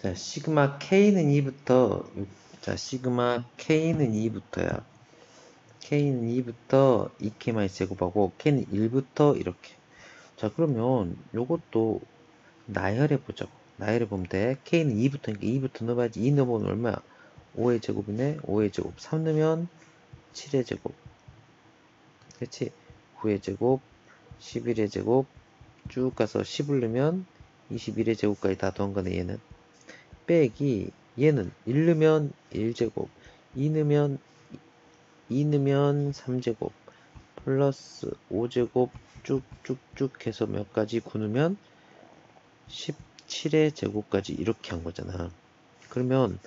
자, 시그마 K는 2부터, 자, 시그마 K는 2부터야. K는 2부터 2K 제곱하고 K는 1부터 이렇게. 자, 그러면 요것도 나열해 보자고. 나열해 보면 돼. K는 2부터니까 2부터 넣어봐야지. 2 넣으면 얼마야? 5의 제곱이네. 5의 제곱. 3 넣으면 7의 제곱. 그렇지? 9의 제곱, 11의 제곱, 쭉 가서 10을 넣으면 21의 제곱까지 다 더한 거네, 얘는. 빼기 얘는 1 넣으면 1제곱 2 넣으면 2 넣으면 3제곱 플러스 5제곱 쭉쭉쭉 해서 몇 가지 구누면 17의 제곱까지 이렇게 한 거잖아. 그러면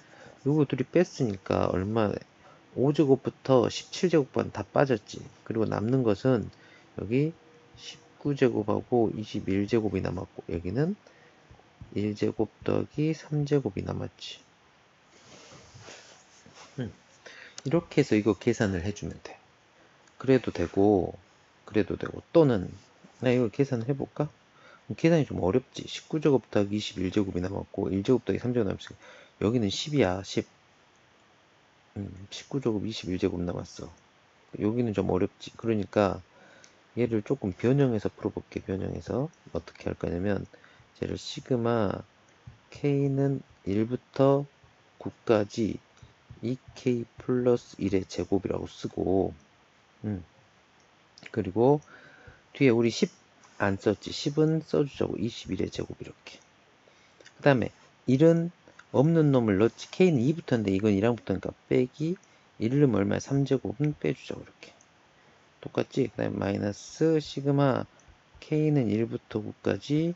요거 둘이 뺐으니까 얼마 5제곱부터 17제곱만 다 빠졌지. 그리고 남는 것은 여기 19제곱하고 21제곱이 남았고 여기는 1제곱 더하기 3제곱이 남았지. 음. 이렇게 해서 이거 계산을 해주면 돼. 그래도 되고, 그래도 되고, 또는, 나 이거 계산을 해볼까? 계산이 좀 어렵지. 19제곱 더하기 21제곱이 남았고, 1제곱 더하기 3제곱 남았으니까, 여기는 10이야, 10. 음, 19제곱 21제곱 남았어. 여기는 좀 어렵지. 그러니까, 얘를 조금 변형해서 풀어볼게, 변형해서. 어떻게 할 거냐면, 쟤를 시그마 k는 1부터 9까지 2k 플러스 1의 제곱이라고 쓰고 음. 그리고 뒤에 우리 10 안 썼지? 10은 써주자고. 21의 제곱 이렇게. 그 다음에 1은 없는 놈을 넣지. K는 2부터인데 이건 2랑 붙으니까 빼기 1은 얼마야 3제곱은 빼주자고 이렇게. 똑같지? 그 다음에 마이너스 시그마 k는 1부터 9까지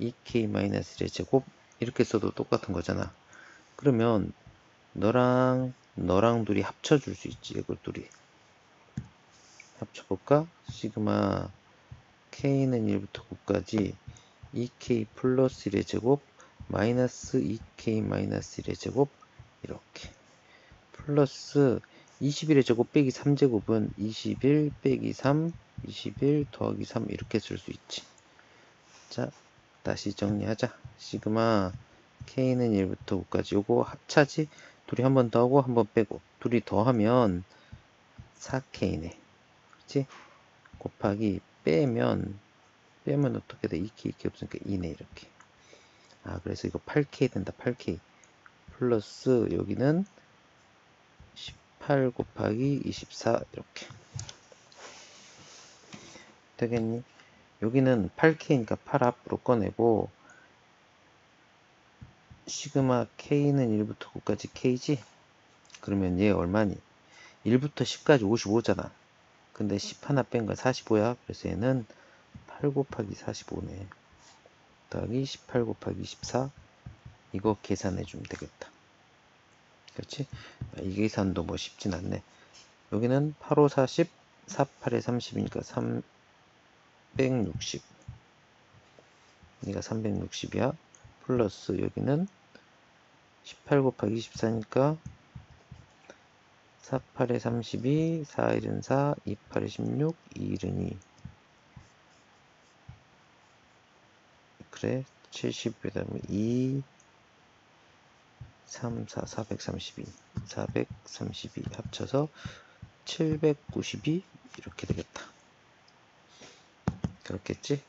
2k-1의 제곱? 이렇게 써도 똑같은 거잖아. 그러면 너랑 너랑 둘이 합쳐줄 수 있지 이걸 둘이. 합쳐볼까? 시그마 k는 1부터 9까지 2k 플러스 1의 제곱 마이너스 2k 마이너스 1의 제곱? 이렇게. 플러스 21의 제곱 빼기 3제곱은 21 빼기 3 21 더하기 3 이렇게 쓸 수 있지. 자 다시 정리하자. 시그마 k는 1부터 9까지 요거 합차지 둘이 한 번 더 하고 한 번 빼고 둘이 더 하면 4k네. 그렇지? 곱하기 빼면 빼면 어떻게 돼? 2k 이렇게 없으니까 2네 이렇게. 아 그래서 이거 8k 된다. 8k 플러스 여기는 18 곱하기 24 이렇게 되겠니? 여기는 8K니까 8 앞으로 꺼내고 시그마 K는 1부터 9까지 K지? 그러면 얘 얼마니? 1부터 10까지 55잖아. 근데 10 하나 뺀거 45야. 그래서 얘는 8 곱하기 45네. 더하기 18 곱하기 24. 이거 계산해 주면 되겠다. 그렇지? 이 계산도 뭐 쉽진 않네. 여기는 8, 5, 40, 4, 8에 30이니까 3, 360 여기가 360이야. 플러스 여기는 18 곱하기 24니까 4, 8에 32, 4, 1은 4, 2, 8에 16, 2, 1은 2 그래 70에 다음에 2 3, 4, 432 432 합쳐서 792 이렇게 되겠다 그렇겠지?